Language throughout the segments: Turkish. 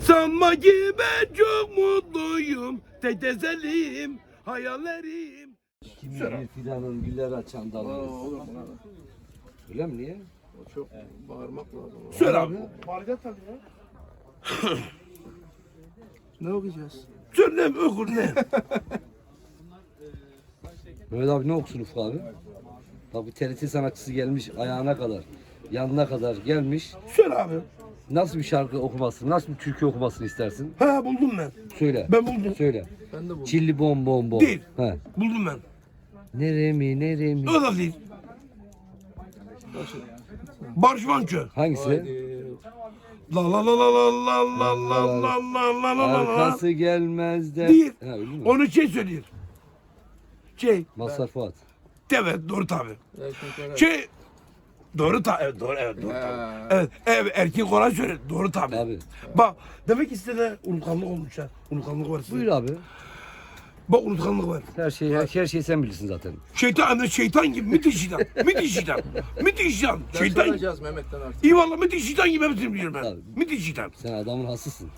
Sanma ki ben çok mutluyum. Tek tesellim hayallerim. Kimi bir fidanın güller açan dalı. Öyle mi niye? Çok bağırmak lazım. Söyle abi. Ne okuyacağız? Söyle ne okur ne? Mehmet abi ne okusun Ufuk abi? Bak bir TRT sanatçısı gelmiş ayağına kadar. Yanına kadar gelmiş. Söyle abi. Nasıl bir şarkı okumasını, nasıl bir türkü okumasını istersin? Ha buldum ben. Söyle. Ben buldum. Söyle. Ben de bu. Çilli bom bom bom. Değil. He. Buldum ben. Neremi neremi. O da değil. Barış Manço. Hangisi? Haydi. La la la la la la la la la la la la la Arkası gelmez de. Değil. Ha, öyle mi? Onu şey söylüyor. Şey, Mazhar Fuat. evet doğru tabi. Şey, doğru tabi. Evet doğru, evet doğru tabi. Ha. Evet, evet erkek olan söyle. Doğru tabi. Tabii. Bak, demek istedi unutkanlık olmuş ha. Unutkanlık var. Buyur abi. Bak unutkanlık var. Her şeyi her, her şeyi sen bilirsin zaten. Şeytan, hani şeytan gibi müthiş şeytan. müthiş şeytan. Müthiş şeytan. Şeytan gibi. alacağız Mehmet'ten artık. İyi valla müthiş şeytan gibi hepsini biliyorum ben. Tabii. Müthiş şeytan. Sen adamın hasısın.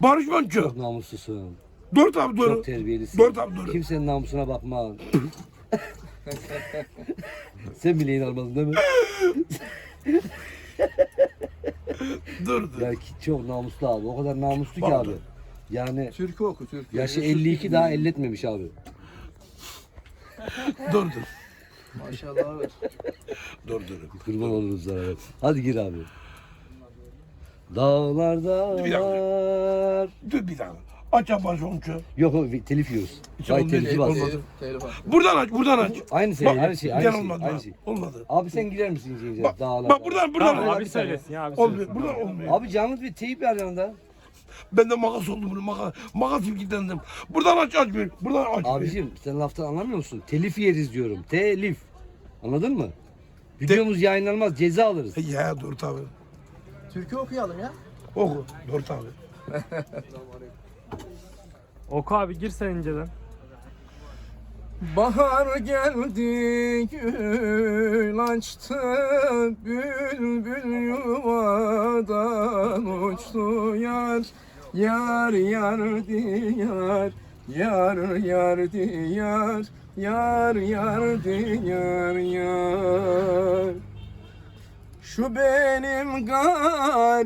Barış Manço. Çok namuslusun. Doğru tabi doğru. Çok terbiyelisin. Doğru tabi doğru. Kimsenin namusuna bakma. Sen bile inanmadın değil mi? Dur dur. Ya ki çok namuslu abi. O kadar namuslu ki abi. Yani Türkü oku Türkü. yaşı Yusuf 52 gibi. daha elletmemiş abi. Dur dur. Maşallah abi. Dur dur. Kurban oluruz sana. evet. Hadi gir abi. Dağlarda Bir dakika. var. Dur bir dakika. Aç abi Barış Manço. Yok o telif yiyoruz. Hiç Vay telifi bas. olmadı. Telif. Buradan aç, buradan aç. Aynı şey, Bak, aynı şey, aynı gel şey, olmadı. aynı şey. Olmadı. Abi sen girer misin ince? Bak, Dağlar. bak buradan, buradan aç. abi söylesin ya abi Olmuyor, buradan olmuyor. Abi canlı bir teyip var yanında. Bende makas oldu bunu, makas, makas kilitlendim. Buradan aç, aç bir. Buradan aç. bir. Abicim sen laftan anlamıyor musun? Telif yeriz diyorum. Telif. Anladın mı? Videomuz yayınlanmaz ceza alırız. Ya dur tabi. Türkü okuyalım ya. Oku, dur tabi. Oku abi gir sen inceden. Bahar geldi gül açtı Bülbül yuvadan uçtu yar Yar yar diyar Yar yar diyar Yar yar diyar yar şu benim garip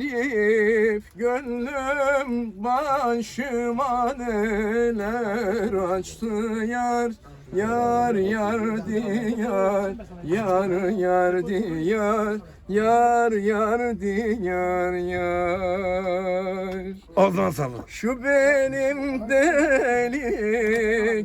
gönlüm başıma neler açtı yar Yar yar diyar, yar yar diyar, yar yar diyar yar. Ağzına sağlık. Şu benim deli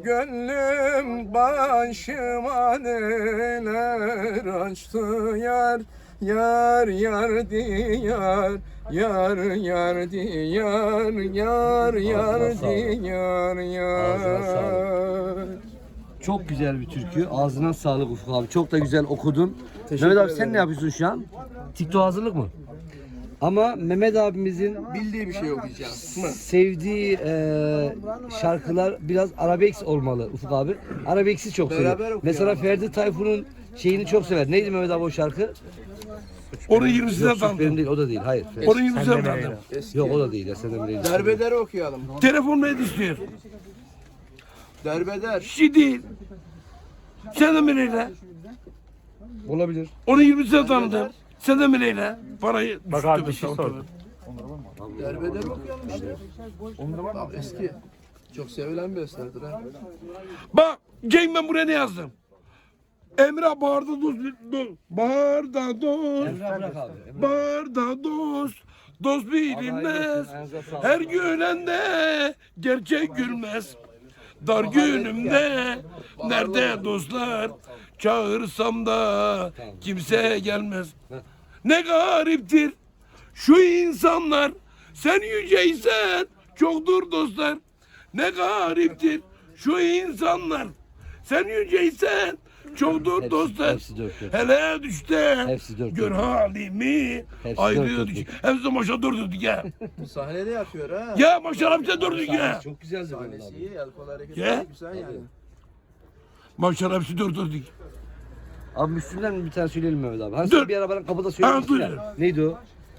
gönlüm başıma neler açtı yar Yar yar diyar Yar yar diyar Yar yar diyar yar Çok güzel bir türkü. Ağzına sağlık Ufuk abi. Çok da güzel okudun. Teşekkür Mehmet abi sen ederim. ne yapıyorsun şu an? TikTok hazırlık mı? Ama Mehmet abimizin Bildiği bir şey okuyacağım. sevdiği e, şarkılar biraz arabesk olmalı Ufuk abi. Arabeksi çok okuyalım. Mesela Ferdi Tayfun'un şeyini çok sever. Neydi Mehmet abi o şarkı? Onun 20'sine Yok, benim tanıdım. değil, o da değil. Hayır. Onun 20'sine Sen de tanıdım. Eski. Yok o da değil. Ya, senden bile Derbeder okuyalım. Telefon ne istiyor? Derbeder. Şey değil. Sen de mi neyle? Olabilir. Onun 20'sine tanıdım. Sen de mi neyle? Parayı Bak abi bir şey sor. Derbeder okuyalım işte. Bak eski. Çok sevilen bir eserdir ha. Bak Cenk ben buraya ne yazdım? Dost Bahar'da dost, Emrah bırak abi. Bahar'da dost, bilinmez. Her gülende gerçek gülmez. Dar günümde nerede dostlar? Çağırsam da kimse gelmez. Ne gariptir. Şu insanlar sen yüceysen çoktur dostlar. Ne gariptir. Şu insanlar sen yüceysen çoktur Hepsi- dostlar. hepsi dört dört. Hele düşte Hepsi dört gör dört. halimi Hepsi ayrı dört dört. Hepsi de maşa durduk ya. Sahnede yapıyor ha. Ya maşallah bize durduk ya. Çok güzeldi Mehmet Sahnesi abi. iyi, el kol hareketleri Ya. güzel yani. Maşallah hepsi durduk. Abi Müslüm'den bir tane söyleyelim Mehmet abi. Hani Dur. bir ara bana kapıda dur. ya. Neydi o?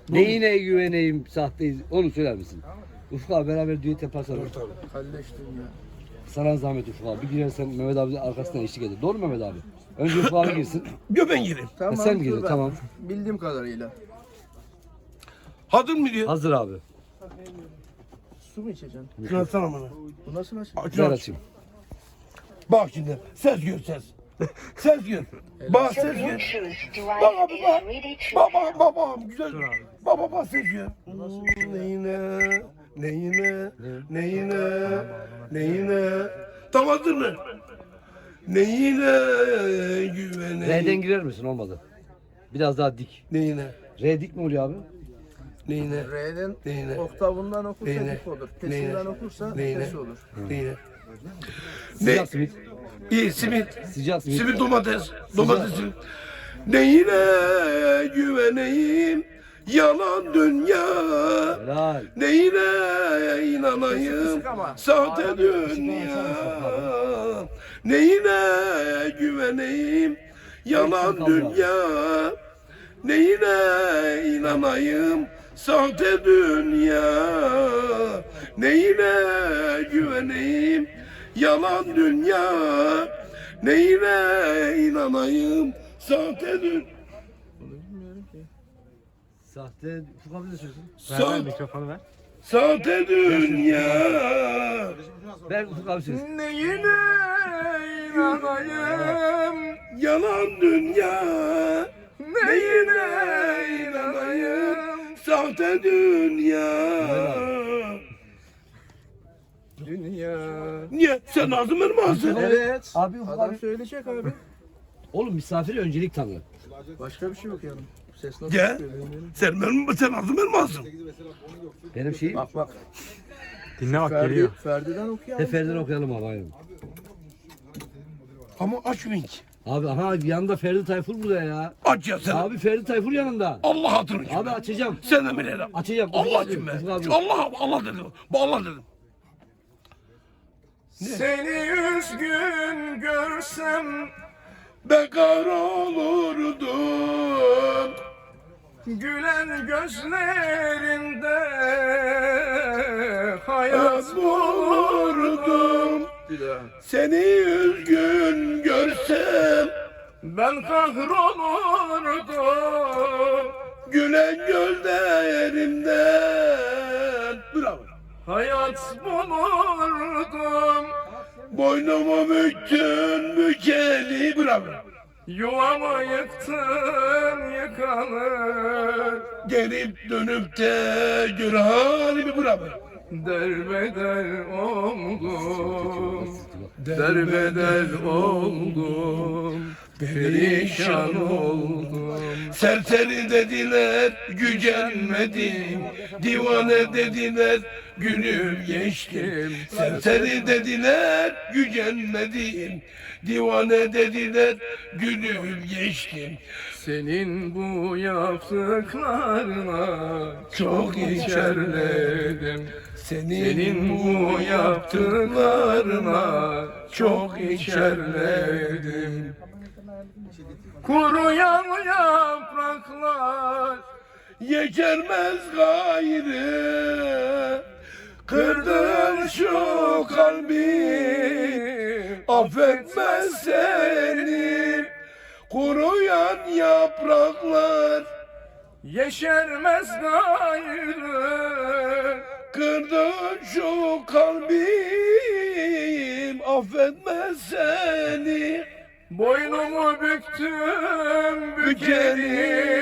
Neyine güveneyim sahteyiz onu söyler misin? Ufuk abi beraber düet yaparsan. Kalleş dünya. Sana zahmet Ufuk abi. Bir girersen Mehmet abi arkasından eşlik eder. Doğru mu Mehmet abi? Önce Ufuk abi girsin. Gö ben gireyim. Tamam. sen mi dur ben Tamam. Bildiğim kadarıyla. Hazır mı diyor? Hazır abi. Su mu içeceksin? Şunu açsana bana. Bu nasıl aç? Aç, açayım. Bak şimdi. Ses gör ses. Ses gör. Bak ses gör. Bak abi bak. Bak bak bak bak. Güzel. Bak bak bak ses gör. Neyine? Neyine? Neyine? Neyine? Hazır mı? Neyine güveneyim? R'den girer misin? Olmadı. Biraz daha dik. Neyine? R dik mi oluyor abi? Neyine? R'den Neyine? oktavından okursa Neyine? dik olur. Neyine? Tesinden okursa Neyine? tesi olur. Neyine? Sıcak simit. İyi simit. Sıcak simit. Simit domates. Domatesin. Neyine güveneyim? Yalan dünya. Helal. Neyine inanayım? Sahte dünya. Neyine güveneyim? Yalan dünya. Neyine inanayım? Sahte dünya. Neyine güveneyim? Yalan dünya. Neyine inanayım? Sahte dünya. Sahte. Ufuk abi ne söylesin? Ver ver mikrofonu ver. sahte dünya. Ver Ufuk abi söylesin. Neyine inanayım? Yalan dünya. Neyine inanayım? Sahte dünya. Dünya. Niye? Sen Nazım Elmas'ın. Evet. Abi Ufuk Adam abi. söyleyecek abi. Oğlum misafire öncelik tanı. Başka bir şey yok yani. Gel. Sen benim sen Nazım Elmas'ın. Benim şeyim. Bak bak. Dinle bak Ferdi, geliyor. Ferdi'den okuyalım. Teferden okuyalım abi aynen. Ama aç link. Abi aha yanında Ferdi Tayfur burada ya. Aç ya sen. Abi Ferdi Tayfur yanında. Allah hatırını. Abi açacağım. Sen de bilelim. Açacağım. Allah için be. Allah Allah dedim. Bu Allah dedim. Seni üzgün görsem Ben kahrolurdum. Gülen gözlerinde hayat bulurdum. Seni üzgün görsem. Ben kahrolurdum Gülen gözlerimden. Bravo. Hayat bulurdum Boynumu büktün bükeli. Bravo. Yuvamı yıktın yıkanır. Gelip dönüp de gör halimi bravo. Derbeder oldum Derbeder oldum. Perişan oldum. Serseri dediler gücenmedim. Divane dediler gülüp geçtim. Serseri dediler gücenmedim. Divane dediler gülüp geçtim. Senin bu yaptıklarına Çok içerledim. Senin, Senin bu yaptıklarına çok içerledim. Kuruyan yapraklar Yeşermez gayrı Kırdın şu kalbi. Affetmez seni. Kuruyan yapraklar Yeşermez gayrı Kırdın şu kalbim Affetmez seni. Boynumu büktüm bükeli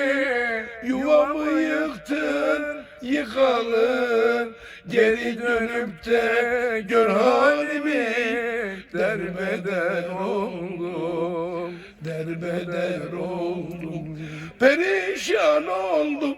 Yuvamı yıktın Yıkalı Geri dönüp de Gör halimi Derbeder oldum Derbeder oldum. Perişan oldum.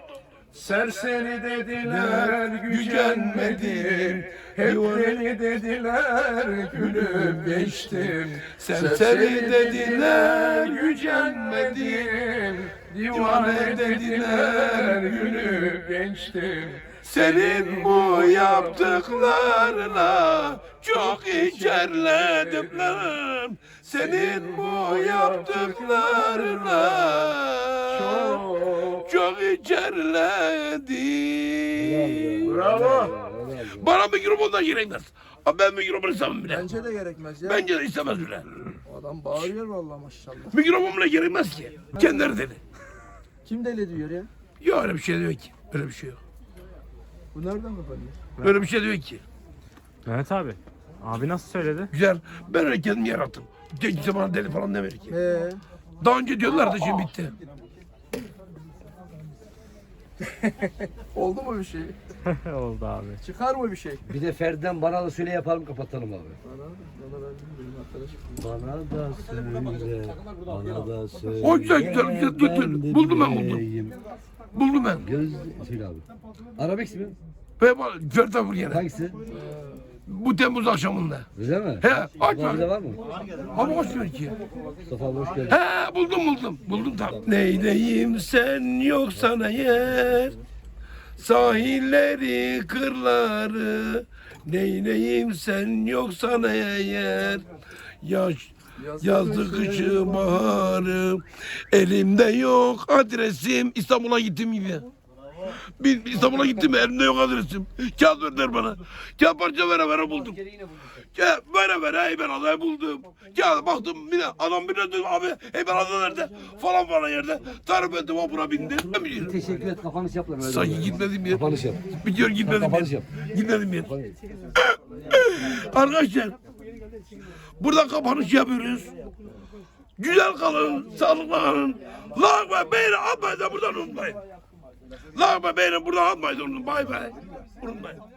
Serseri dediler gücenmedim. Hep deli dediler gülüp geçtim. Serseri dediler gücenmedim. Divane dediler gülüp geçtim Senin bu yaptıklarına çok içerledim lan. Senin bu yaptıklarına çok içerledi. Bravo. Bana mikrofondan gerekmez. Ama ben mikrofonu istemem bile. Bence de gerekmez ya. Bence de istemez bile. Adam bağırıyor vallahi maşallah. Mikrofon bile gerekmez ki. Kendileri dedi. Kim deli diyor ya? Ya öyle bir şey diyor ki. Öyle bir şey yok. Bu nereden kapanıyor? Öyle bir şey diyor ki. Mehmet abi. Abi nasıl söyledi? Güzel. Ben öyle kendim yarattım. Kimse bana deli falan demedi ki. Ee, Daha önce diyorlardı şimdi bitti. oldu mu bir şey? Oldu abi. Çıkar mı bir şey? Bir de Ferdi'den bana da söyle yapalım kapatalım abi. Bana, bana ben bilmiyorum arkadaşım. Bana da söyle, bana da söyle. O güzel, güzel, güzel. Dur, dur. Buldum ben, buldum. bileyim. Buldum ben. Göz, söyle abi. Arabesk mi? Ve Afur gene. Hangisi? Bu Temmuz akşamında. Öyle mi? He, aç abi de var mı? Ama açmıyor ki. Mustafa abi hoş geldin. He buldum buldum. Buldum tam. Neyleyim sen yoksan eğer Sahilleri, kırları Neyleyim sen yoksan eğer Yaş, yazdı kışı baharı Elimde yok adresim İstanbul'a gittim gibi bir İstanbul'a gittim elimde yok adresim. Kağıt verdiler bana. Kağıt parça vere vere buldum. Ya vere vere hey ben adayı buldum. Ya baktım bir de adam bir de dedi abi hey ben aday nerede falan falan yerde. Tarif ettim vapura bindim. Teşekkür et kapanış yap Sanki gitmedim yer. Kapanış yap. Biliyor gitmedim Kapanış yer. yap. Gitmedim yer. Arkadaşlar burada kapanış yapıyoruz. Güzel kalın, sağlıklı kalın. Like ve beğeni atmayı da buradan unutmayın. Like ve beğeni buradan atmayı da unutmayın. Bay bay. Unutmayın.